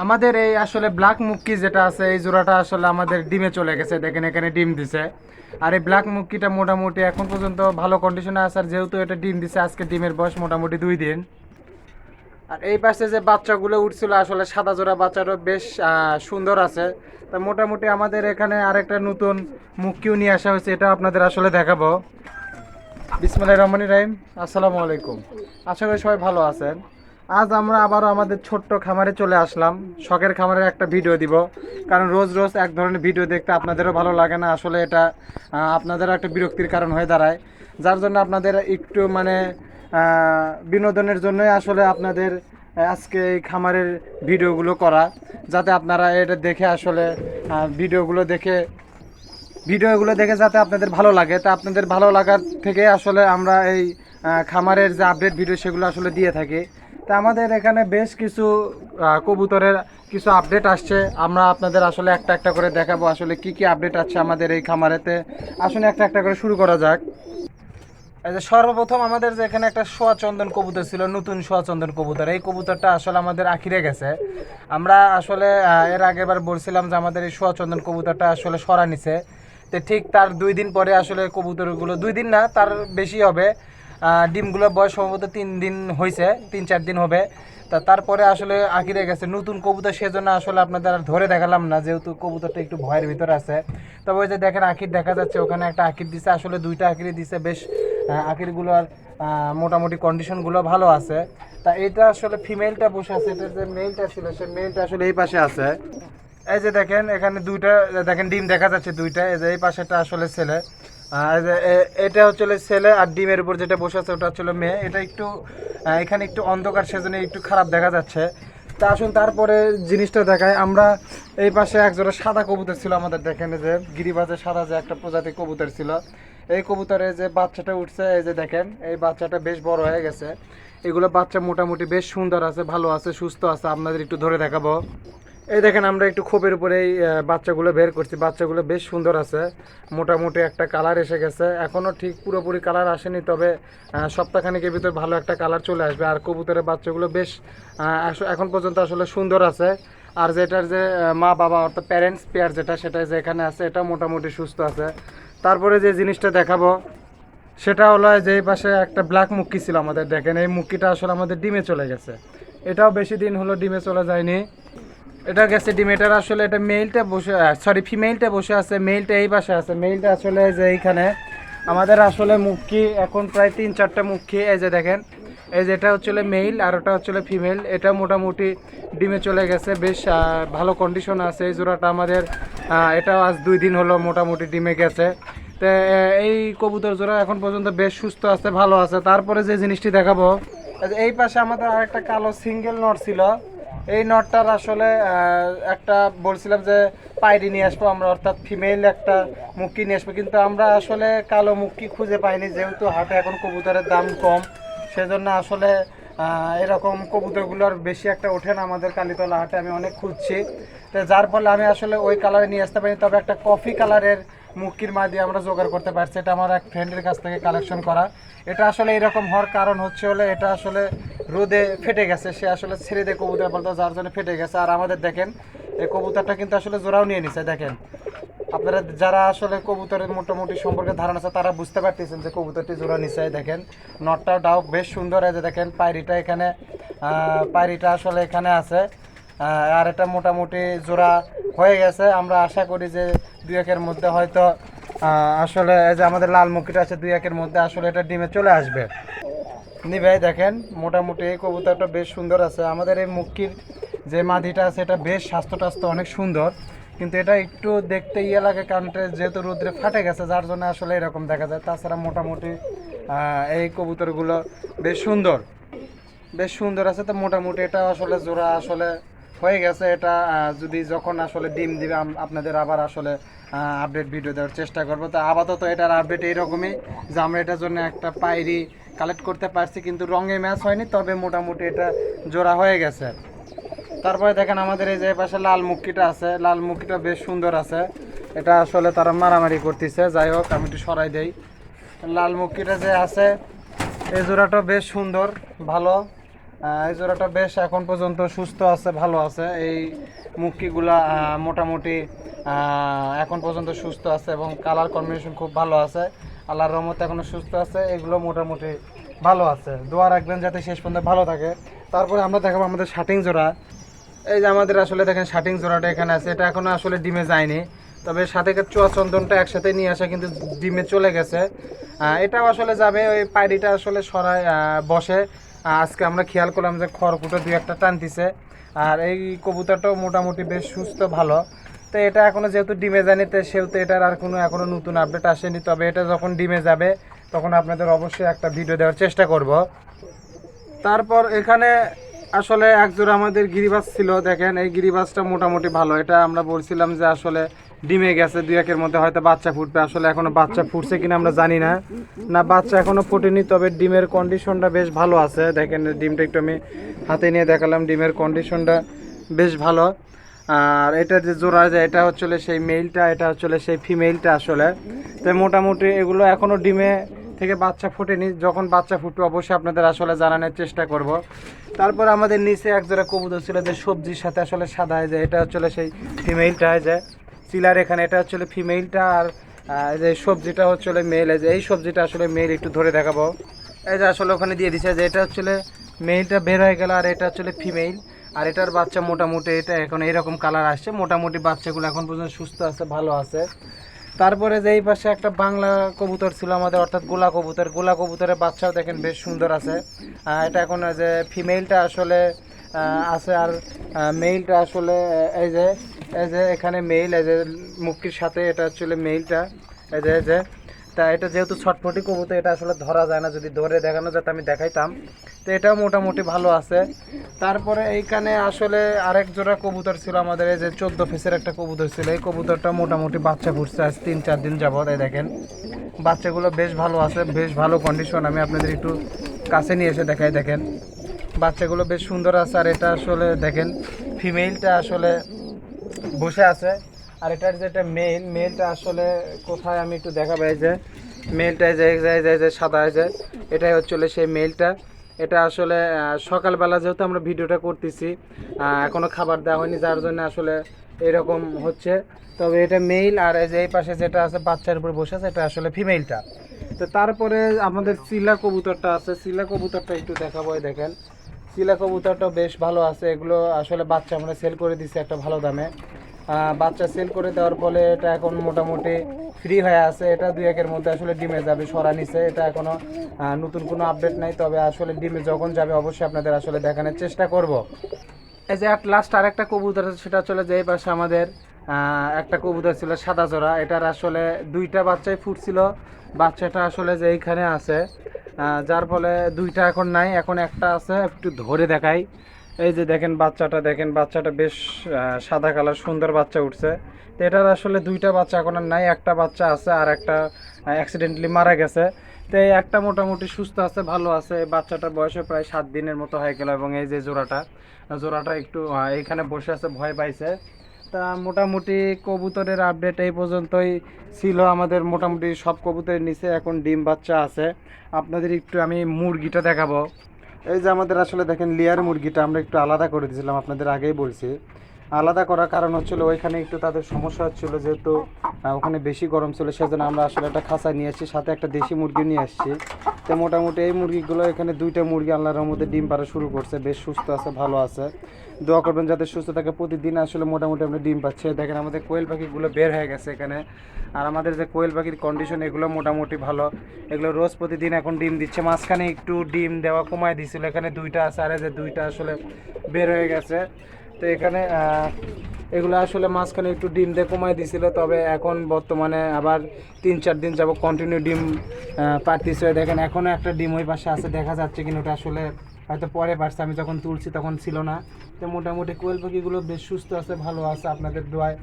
আমাদের এই আসলে ব্ল্যাক মুক্কি যেটা আছে, এই জোড়াটা আসলে আমাদের ডিমে চলে গেছে। দেখেন, এখানে ডিম দিছে। আর এই ব্ল্যাক মুক্কিটা মোটামুটি এখন পর্যন্ত ভালো কন্ডিশনে আছে, আর যেহেতু এটা ডিম দিছে, আজকে ডিমের বয়স মোটামুটি দুই দিন। আর এই পাশে যে বাচ্চাগুলো উঠছিল, আসলে সাদা জোড়া বাচ্চাটা বেশ সুন্দর আছে। তা মোটামুটি আমাদের এখানে আরেকটা নতুন মুক্কিও নিয়ে আসা হয়েছে এটা আপনাদের আসলে দেখাবো। বিসমুল্লাহ রহমানি রাহিম। আসসালামু আলাইকুম। আশা করি সবাই ভালো আছেন। আজ আমরা আবারও আমাদের ছোট্ট খামারে চলে আসলাম। শখের খামারের একটা ভিডিও দিব। কারণ রোজ রোজ এক ধরনের ভিডিও দেখতে আপনাদেরও ভালো লাগে না। আসলে এটা আপনাদেরও একটা বিরক্তির কারণ হয়ে দাঁড়ায়। যার জন্য আপনাদের একটু মানে বিনোদনের জন্যই আসলে আপনাদের আজকে এই খামারের ভিডিওগুলো করা। যাতে আপনারা এটা দেখে আসলে ভিডিওগুলো দেখে ভিডিওগুলো দেখে যাতে আপনাদের ভালো লাগে। তা আপনাদের ভালো লাগার থেকে আসলে আমরা এই খামারের যে আপডেট ভিডিও সেগুলো আসলে দিয়ে থাকি। তা আমাদের এখানে বেশ কিছু কবুতরের কিছু আপডেট আসছে। আমরা আপনাদের আসলে একটা একটা করে দেখাবো আসলে কি কি আপডেট আছে আমাদের এই খামারেতে। আসলে একটা একটা করে শুরু করা যাক। সর্বপ্রথম আমাদের যে এখানে একটা সোয়া চন্দন কবুতর ছিল, নতুন সোয়া চন্দন কবুতর। এই কবুতরটা আসলে আমাদের আখিরে গেছে। আমরা আসলে এর আগেবার বলছিলাম যে আমাদের এই সোয়া চন্দন কবুতরটা আসলে সরা নিছে। তো ঠিক তার দুই দিন পরে আসলে কবুতরগুলো, দুই দিন না, তার বেশি হবে। আহ, ডিমগুলো বয়স সম্ভবত তিন দিন হয়েছে তিন চার দিন হবে। তা তারপরে আসলে আখিরে গেছে। নতুন কবুতর সেজন্য আসলে আপনাদের আর ধরে দেখালাম না যেহেতু কবুতরটা একটু ভয়ের ভিতর আছে। তবে ওই যে দেখেন আঁকির দেখা যাচ্ছে ওখানে একটা আঁকির দিছে। আসলে দুইটা আখিরে দিছে বেশ আহ, আখিরগুলোর আহ, মোটামুটি কন্ডিশনগুলো ভালো আছে। তা এটা আসলে ফিমেলটা বসে আছে এটা যে মেলটা ছিল সে মেলটা আসলে এই পাশে আছে। এই যে দেখেন এখানে দুইটা দেখেন ডিম দেখা যাচ্ছে দুইটা এই যে এই পাশেটা আসলে ছেলে। আর এটা হচ্ছে ছেলে আর ডিমের উপর যেটা বসে আছে, ওটা হচ্ছে মেয়ে। এটা একটু এখানে একটু অন্ধকার, সেজন্য একটু খারাপ দেখা যাচ্ছে। তা আসুন, তারপরে জিনিসটা দেখায় আমরা এই পাশে একজোড়া সাদা কবুতর ছিল আমাদের, দেখেন যে গিরিবাজের সাদা যে একটা প্রজাতি কবুতর ছিল। এই কবুতরে যে বাচ্চাটা উঠছে, এই যে দেখেন, এই বাচ্চাটা বেশ বড় হয়ে গেছে। এগুলো বাচ্চা মোটামুটি বেশ সুন্দর আছে, ভালো আছে, সুস্থ আছে। আপনাদের একটু ধরে দেখাবো। এই দেখেন, আমরা একটু খোপের উপরে এই বাচ্চাগুলো বের করছি। বাচ্চাগুলো বেশ সুন্দর আছে। মোটামুটি একটা কালার এসে গেছে। এখনও ঠিক পুরোপুরি কালার আসেনি, তবে সপ্তাহখানিকের ভিতরে ভালো একটা কালার চলে আসবে। আর কবুতরের বাচ্চাগুলো বেশ এখন পর্যন্ত আসলে সুন্দর আছে। আর যেটার যে মা বাবা অর্থাৎ প্যারেন্টস পেয়ার যেটা, সেটা যে এখানে আছে, এটা মোটামুটি সুস্থ আছে। তারপরে যে জিনিসটা দেখাবো, সেটা হলো যে পাশে একটা ব্ল্যাক মুক্কি ছিল আমাদের। দেখেন, এই মুক্কিটা আসলে আমাদের ডিমে চলে গেছে। এটাও বেশি দিন হলো ডিমে চলে যায়নি। এটা গেছে ডিমেটার আসলে এটা মেলটা বসে সরি ফিমেলটা বসে আছে মেলটা এই পাশে আছে মেলটা আসলে যে এইখানে। আমাদের আসলে মুখি এখন প্রায় তিন চারটা মুখি এই যে দেখেন। এই যে এটা হচ্ছে মেল আর ওটা হচ্ছে ফিমেল এটা মোটামুটি ডিমে চলে গেছে, বেশ ভালো কন্ডিশন আছে। এই জোড়াটা আমাদের এটাও আজ দুই দিন হলো মোটামুটি ডিমে গেছে। তো এই কবুতর জোড়া এখন পর্যন্ত বেশ সুস্থ আছে, ভালো আছে। তারপরে যে জিনিসটি দেখাবো, এই পাশে আমাদের আরেকটা কালো সিঙ্গেল নট ছিল। এই নটটার আসলে একটা বলছিলাম যে পায়রি নিয়ে আসব আমরা, অর্থাৎ ফিমেল একটা মুক্কি নিয়ে আসব। কিন্তু আমরা আসলে কালো মুক্কি খুঁজে পাইনি, যেহেতু হাটে এখন কবুতরের দাম কম। সেজন্য আসলে এরকম কবুতরগুলোর বেশি একটা ওঠে না আমাদের কালীতলা হাটে, আমি অনেক খুঁজছি। তো যার ফলে আমি আসলে ওই কালারে নিয়ে আসতে পারি তবে একটা কফি কালারের মুক্তির মা দিয়ে আমরা জোগাড় করতে পারছি, এটা আমার এক ফ্রেন্ডের কাছ থেকে কালেকশন করা। এটা আসলে এরকম হওয়ার কারণ হচ্ছে হলে, এটা আসলে রোদে ফেটে গেছে, সে আসলে ছেড়ে দিয়ে কবুতর বলতে যার জন্য ফেটে গেছে। আর আমাদের দেখেন, এই কবুতরটা কিন্তু আসলে জোড়াও নিয়ে নিছে, দেখেন। আপনারা যারা আসলে কবুতরের মোটামুটি সম্পর্কে ধারণা আছে, তারা বুঝতে পারতেছেন যে কবুতরটি জোড়া নিচে দেখেন। নটটাও ডাও বেশ সুন্দর যে দেখেন, পায়রিটা এখানে পায়রিটা আসলে এখানে আছে। আর এটা মোটামুটি জোড়া হয়ে গেছে। আমরা আশা করি যে দুই একের মধ্যে হয়তো আসলে এই যে আমাদের লাল মুখিটা আছে, দুই একের মধ্যে আসলে এটা ডিমে চলে আসবে। নি ভাই, দেখেন, মোটামুটি এই কবুতরটা বেশ সুন্দর আছে। আমাদের এই মুক্তির যে মাদিটা আছে, এটা বেশ স্বাস্থ্য টাস্থ্য অনেক সুন্দর। কিন্তু এটা একটু দেখতে ইয়ে লাগে, কারণ যেহেতু রোদ্রে ফাটে গেছে, যার জন্য আসলে এরকম দেখা যায়। তাছাড়া মোটামুটি এই কবুতরগুলো বেশ সুন্দর। বেশ সুন্দর আছে, তো মোটামুটি এটা আসলে জোড়া আসলে হয়ে গেছে। এটা যদি যখন আসলে ডিম দিবে আপনাদের আবার আসলে আপডেট ভিডিও দেওয়ার চেষ্টা করব। তো আপাতত এটার আপডেট এইরকমই যে আমরা এটার জন্য একটা পায়রি কালেক্ট করতে পারছি, কিন্তু রঙে ম্যাচ হয়নি, তবে মোটামুটি এটা জোড়া হয়ে গেছে। তারপরে দেখেন আমাদের এই যে পাশে লাল মুক্তিটা আছে, লাল মুক্তিটা বেশ সুন্দর আছে। এটা আসলে তারা মারামারি করতেছে, যাই হোক, আমি একটু সরাই দেই। লাল মুক্তিটা যে আছে, এই জোড়াটা বেশ সুন্দর, ভালো। এই জোড়াটা বেশ এখন পর্যন্ত সুস্থ আছে, ভালো আছে। এই মুক্তিগুলা মোটামুটি এখন পর্যন্ত সুস্থ আছে এবং কালার কম্বিনেশন খুব ভালো আছে। আল্লাহর রহমতে এখনও সুস্থ আছে, এগুলো মোটামুটি ভালো আছে। দোয়া রাখবেন যাতে শেষ পর্যন্ত ভালো থাকে। তারপরে আমরা দেখাবো আমাদের শাটিং জোড়া। এই যে আমাদের আসলে দেখেন শাটিং জোড়াটা এখানে আছে। এটা এখনও আসলে ডিমে যায়নি। তবে সাথে চুয়া চন্দনটা একসাথে নিয়ে আসা কিন্তু ডিমে চলে গেছে। এটাও আসলে যাবে, ওই পায়রিটা আসলে সরায় বসে। আজকে আমরা খেয়াল করলাম যে খড়কুটো দুই একটা টানতিছে। আর এই কবুতরটাও মোটামুটি বেশ সুস্থ, ভালো। তো এটা এখনও যেহেতু ডিমে জানি তো সেহেতু এটার আর কোনো এখনও নতুন আপডেট আসেনি। তবে এটা যখন ডিমে যাবে, তখন আপনাদের অবশ্যই একটা ভিডিও দেওয়ার চেষ্টা করব। তারপর এখানে আসলে একজোড়া আমাদের গিরিবাস ছিল, দেখেন, এই গিরিবাসটা মোটামুটি ভালো। এটা আমরা বলছিলাম যে আসলে ডিমে গেছে, দুই একের মধ্যে হয়তো বাচ্চা ফুটবে। আসলে এখনও বাচ্চা ফুটছে কিনা আমরা জানি না। না, বাচ্চা এখনও ফুটেনি, তবে ডিমের কন্ডিশনটা বেশ ভালো আছে। দেখেন, ডিমটা একটু আমি হাতে নিয়ে দেখালাম, ডিমের কন্ডিশনটা বেশ ভালো। আর এটা যে জোড়া যায় এটা হচ্ছে সেই মেলটা এটা হচ্ছে সেই ফিমেলটা আসলে। তো মোটামুটি এগুলো এখনও ডিমে থেকে বাচ্চা ফুটেনি। যখন বাচ্চা ফুটবে, অবশ্যই আপনাদের আসলে জানানোর চেষ্টা করব। তারপর আমাদের নিচে এক জোড়া কবুতর ছিল যে সবজির সাথে আসলে সাদা হয়ে যায়। এটা হচ্ছে সেই ফিমেলটা হয়ে যায়। চিলার এখানে, এটা হচ্ছে ফিমেলটা আর যে সবজিটা হচ্ছে মেল এই যে, এই সবজিটা আসলে মেল একটু ধরে দেখাবো। এই যে আসলে ওখানে দিয়ে দিছে যে, এটা হচ্ছে মেলটা বের হয়ে গেল আর এটা হচ্ছে ফিমেল আর এটার বাচ্চা মোটামুটি এটা এখন এরকম কালার আসছে। মোটামুটি বাচ্চাগুলো এখন পর্যন্ত সুস্থ আছে, ভালো আছে। তারপরে যে এই পাশে একটা বাংলা কবুতর ছিল আমাদের, অর্থাৎ গোলা কবুতর। গোলা কবুতরের বাচ্চাও দেখেন বেশ সুন্দর আছে। এটা এখন যে ফিমেলটা আসলে আছে আর মেইলটা আসলে এই যে এই যে এখানে মেইল এই যে মুক্তির সাথে এটা আসলে মেইলটা এই যে এই যে। তা এটা যেহেতু ছটফটি কবুতর, এটা আসলে ধরা যায় না। যদি ধরে দেখানো যেত আমি দেখাইতাম। তো এটাও মোটামুটি ভালো আছে। তারপরে এইখানে আসলে আরেক জোড়া কবুতর ছিল আমাদের, এই যে চোদ্দ ফেসের একটা কবুতর ছিল। এই কবুতরটা মোটামুটি বাচ্চা ফুটছে আজ তিন, চার দিন যাবত এই দেখেন। বাচ্চাগুলো বেশ ভালো আছে, বেশ ভালো কন্ডিশন আমি আপনাদের একটু কাছে নিয়ে এসে দেখাই, দেখেন। বাচ্চাগুলো বেশ সুন্দর আছে, আর এটা আসলে দেখেন ফিমেলটা আসলে বসে আছে। আর এটার যেটা মেল মেলটা আসলে কোথায় আমি একটু দেখাবো এই যে মেলটা যে এই যে এই যে সাদা এই যে এটাই হচ্ছে সেই মেলটা এটা আসলে সকালবেলা যেহেতু আমরা ভিডিওটা করতেছি আহ, এখনও খাবার দেওয়া হয়নি যার জন্য আসলে এরকম হচ্ছে। তবে এটা মেল আর এই যে এই পাশে যেটা আছে বাচ্চার উপর বসে আছে এটা আসলে ফিমেলটা তো তারপরে আমাদের চিলা কবুতরটা আছে চিলা কবুতরটা একটু দেখাবো দেখেন। চিলা কবুতরটা বেশ ভালো আছে এগুলো আসলে বাচ্চা আমরা সেল করে দিচ্ছি একটা ভালো দামে। বাচ্চা সেল করে দেওয়ার ফলে এটা এখন মোটামুটি ফ্রি হয়ে আছে। এটা দুই একের মধ্যে আসলে ডিমে যাবে সরা নিছে। এটা এখনও আহ, নতুন কোনো আপডেট নাই তবে আসলে ডিমে যখন যাবে অবশ্যই আপনাদের আসলে দেখানোর চেষ্টা করব। এই যে এক লাস্ট আর একটা কবুতর আছে সেটা চলে যে এই পাশে আমাদের একটা কবুতর ছিল সাদা জোড়া এটার আসলে দুইটা বাচ্চাই ফুটছিল বাচ্চাটা আসলে যে এইখানে আছে যার ফলে দুইটা এখন নাই এখন একটা আছে একটু ধরে দেখাই। এই যে দেখেন বাচ্চাটা দেখেন বাচ্চাটা বেশ সাদা কালার, সুন্দর বাচ্চা উঠছে। তো এটার আসলে দুইটা বাচ্চা এখন আর নাই, একটা বাচ্চা আছে আর একটা অ্যাক্সিডেন্টলি মারা গেছে। তো এই একটা মোটামুটি সুস্থ আছে, ভালো আছে। বাচ্চাটার বয়সে প্রায় সাত দিনের মতো হয়ে গেল এবং এই যে জোড়াটা জোড়াটা একটু এইখানে বসে আছে, ভয় পাইছে। তা মোটামুটি কবুতরের আপডেট এই পর্যন্তই ছিল আমাদের, মোটামুটি সব কবুতরের নিচে এখন ডিম বাচ্চা আছে। আপনাদের একটু আমি মুরগিটা দেখাবো। এই যে আমাদের আসলে দেখেন, লেয়ার মুরগিটা আমরা একটু আলাদা করে দিয়েছিলাম, আপনাদের আগেই বলছি। আলাদা করার কারণ হচ্ছিল ওইখানে একটু তাদের সমস্যা হচ্ছিল যেহেতু ওখানে বেশি গরম ছিল, সেজন্য আমরা আসলে একটা খাঁচা নিয়ে আসছি, সাথে একটা দেশি মুরগি নিয়ে আসছি। তো মোটামুটি এই মুরগিগুলো এখানে দুইটা মুরগি আল্লাহর মধ্যে ডিম পাড়া শুরু করছে, বেশ সুস্থ আছে, ভালো আছে। দোয়া করবেন যাতে সুস্থ থাকে, প্রতিদিন আসলে মোটামুটি আমরা ডিম পাচ্ছি। দেখেন আমাদের কোয়েল পাখিগুলো বের হয়ে গেছে এখানে। আর আমাদের যে কোয়েল পাখির কন্ডিশন এগুলো মোটামুটি ভালো। এগুলো রোজ প্রতিদিন এখন ডিম দিচ্ছে। মাঝখানে একটু ডিম দেওয়া কমায় দিছিল, এখানে দুইটা আছে, আর যে দুইটা আসলে বের হয়ে গেছে। তো এখানে এগুলো আসলে মাঝখানে একটু ডিম দিয়ে কমায় দিছিল তবে এখন বর্তমানে আবার তিন চার দিন যাব কন্টিনিউ ডিম আহ, পাড়তিছে। দেখেন এখনও একটা ডিম ওই পাশে আছে দেখা যাচ্ছে কিনা ওটা আসলে হয়তো পরে পারছে আমি যখন তুলছি তখন ছিল না। তো মোটামুটি কোয়েল পাখিগুলো বেশ সুস্থ আছে ভালো আছে আপনাদের দোয়ায়।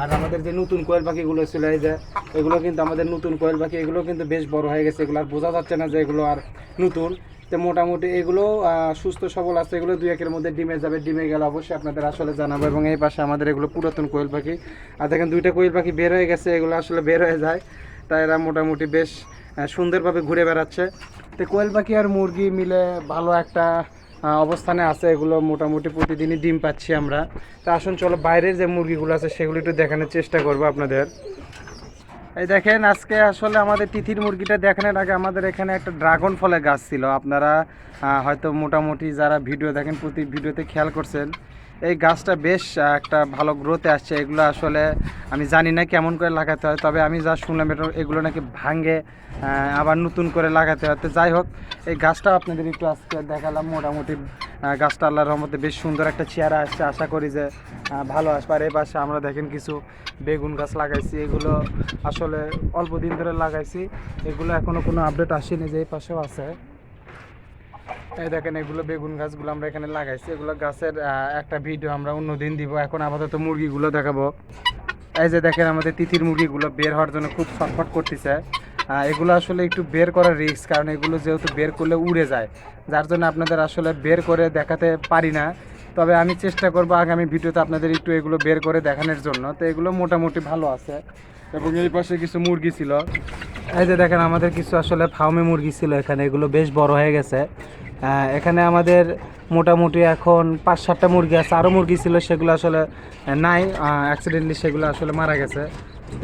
আর আমাদের যে নতুন কোয়েল পাখিগুলো ছিল এই যে এগুলো কিন্তু আমাদের নতুন কোয়েল পাখি এগুলো কিন্তু বেশ বড় হয়ে গেছে এগুলো আর বোঝা যাচ্ছে না যে এগুলো আর নতুন। তো মোটামুটি এগুলো সুস্থ, সবল আছে, এগুলো দুই একের মধ্যে ডিমে যাবে, ডিমে গেলে অবশ্যই আপনাদের আসলে জানাব। এবং এই পাশে আমাদের এগুলো পুরাতন কোয়েল পাখি। আর দেখেন, দুইটা কোয়েল পাখি বের হয়ে গেছে, এগুলো আসলে বের হয়ে যায়। তাই এরা মোটামুটি বেশ সুন্দরভাবে ঘুরে বেড়াচ্ছে। তো কোয়েল পাখি আর মুরগি মিলে ভালো একটা অবস্থানে আছে। এগুলো মোটামুটি প্রতিদিনই ডিম পাচ্ছি আমরা। তা আসুন, চলো বাইরের যে মুরগিগুলো আছে, সেগুলো একটু দেখানোর চেষ্টা করব আপনাদের। এই দেখেন, আজকে আসলে আমাদের তিথির মুরগিটা দেখানোর আগে আমাদের এখানে একটা ড্রাগন ফলের গাছ ছিল। আপনারা হয়তো মোটামুটি যারা ভিডিও দেখেন, প্রতি ভিডিওতে খেয়াল করছেন, এই গাছটা বেশ একটা ভালো গ্রোথে আসছে। এগুলো আসলে আমি জানি না কেমন করে লাগাতে হয়, তবে আমি যা শুনলাম, এটা, এগুলো নাকি ভাঙে আবার নতুন করে লাগাতে হয়। তো যাই হোক, এই গাছটা আপনাদের একটু আজকে দেখালাম, মোটামুটি গাছটা আল্লাহর রহমতে বেশ সুন্দর একটা চেহারা আসছে। আশা করি যে ভালো আসবে। আর এই পাশে আমরা দেখেন কিছু বেগুন গাছ লাগাইছি। এগুলো আসলে অল্প দিন ধরে লাগাইছি। এগুলো এখনও কোনো আপডেট আসেনি যে এই পাশেও আছে। এই দেখেন, এগুলো বেগুন গাছগুলো আমরা এখানে লাগাইছি। এগুলো গাছের একটা ভিডিও আমরা অন্য দিন দিব। এখন আপাতত মুরগিগুলো দেখাবো। এই যে দেখেন, আমাদের তিথির মুরগিগুলো বের হওয়ার জন্য খুব ছটফট করতেছে। এগুলো আসলে একটু বের করার রিস্ক কারণ এগুলো যেহেতু বের করলে উড়ে যায়। যার জন্য আপনাদের আসলে বের করে দেখাতে পারি না। তবে আমি চেষ্টা করব আগামী ভিডিওতে আপনাদের একটু এগুলো বের করে দেখানোর জন্য। তো এগুলো মোটামুটি ভালো আছে। এবং এই পাশে কিছু মুরগি ছিল। এই যে দেখেন আমাদের কিছু আসলে ফার্মে মুরগি ছিল এখানে। এগুলো বেশ বড় হয়ে গেছে। এখানে আমাদের মোটামুটি এখন পাঁচ সাতটা মুরগি আছে। আরও মুরগি ছিল সেগুলো আসলে নাই। অ্যাক্সিডেন্টলি সেগুলো আসলে মারা গেছে।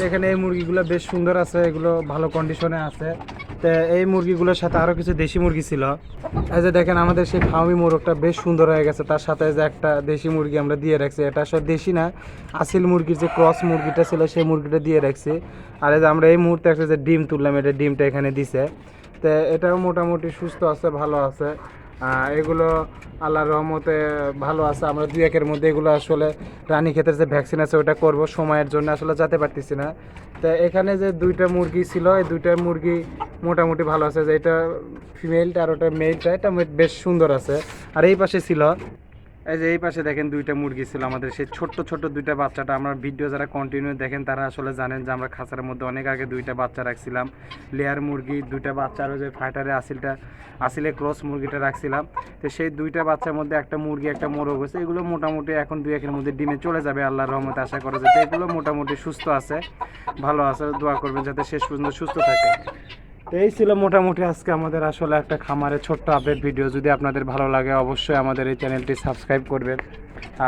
এখানে এই মুরগিগুলো বেশ সুন্দর আছে, এগুলো ভালো কন্ডিশনে আছে। তো এই মুরগিগুলোর সাথে আরও কিছু দেশি মুরগি ছিল। এই যে দেখেন আমাদের সেই ফার্মি মোরগটা বেশ সুন্দর হয়ে গেছে, তার সাথে যে একটা দেশি মুরগি আমরা দিয়ে রাখছি। এটা আসলে দেশি না, আসিল মুরগির যে ক্রস মুরগিটা ছিল, সেই মুরগিটা দিয়ে রাখছি। আর এই যে আমরা এই মুহূর্তে একটা যে ডিম তুললাম, এটা ডিমটা এখানে দিছে। তো এটাও মোটামুটি সুস্থ আছে, ভালো আছে। এগুলো আল্লাহর রহমতে ভালো আছে। আমরা দুই একের মধ্যে এগুলো আসলে রানী ক্ষেতের যে ভ্যাকসিন আছে, ওটা করব সময়ের জন্য, আসলে যেতে পারতেছি না। তো এখানে যে দুইটা মুরগি ছিল, এই দুইটা মুরগি মোটামুটি ভালো আছে। যে এটা ফিমেলটা আর ওটা মেলটা এটা বেশ সুন্দর আছে। আর এই পাশে ছিল এই যে এই পাশে দেখেন দুইটা মুরগি ছিল আমাদের, সেই ছোট্ট ছোট্ট দুইটা বাচ্চাটা। আমরা ভিডিও যারা কন্টিনিউ দেখেন, তারা আসলে জানেন যে আমরা খাঁচার মধ্যে অনেক আগে দুইটা বাচ্চা রাখছিলাম। লেয়ার মুরগি, দুইটা বাচ্চা আরও যে ফাইটারে আসিলটা, আসিলে ক্রস মুরগিটা রাখছিলাম। তো সেই দুইটা বাচ্চার মধ্যে একটা মুরগি, একটা মোরগ হয়েছে। এগুলো মোটামুটি এখন দুই একের মধ্যে ডিমে চলে যাবে, আল্লাহর রহমতে আশা করা যায়। তো এগুলো মোটামুটি সুস্থ আছে, ভালো আছে। দোয়া করবেন যাতে শেষ পর্যন্ত সুস্থ থাকে। এই ছিল মোটামুটি আজকে আমাদের আসলে একটা খামারের ছোট্ট আপডেট ভিডিও যদি আপনাদের ভালো লাগে, অবশ্যই আমাদের এই চ্যানেলটি সাবস্ক্রাইব করবেন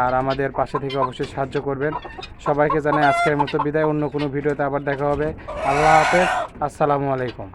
আর আমাদের পাশে থেকে অবশ্যই সাহায্য করবেন। সবাইকে জানাই আজকের মতো বিদায়। অন্য কোনো ভিডিওতে আবার দেখা হবে। আল্লাহ হাফেজ। আসসালামু আলাইকুম।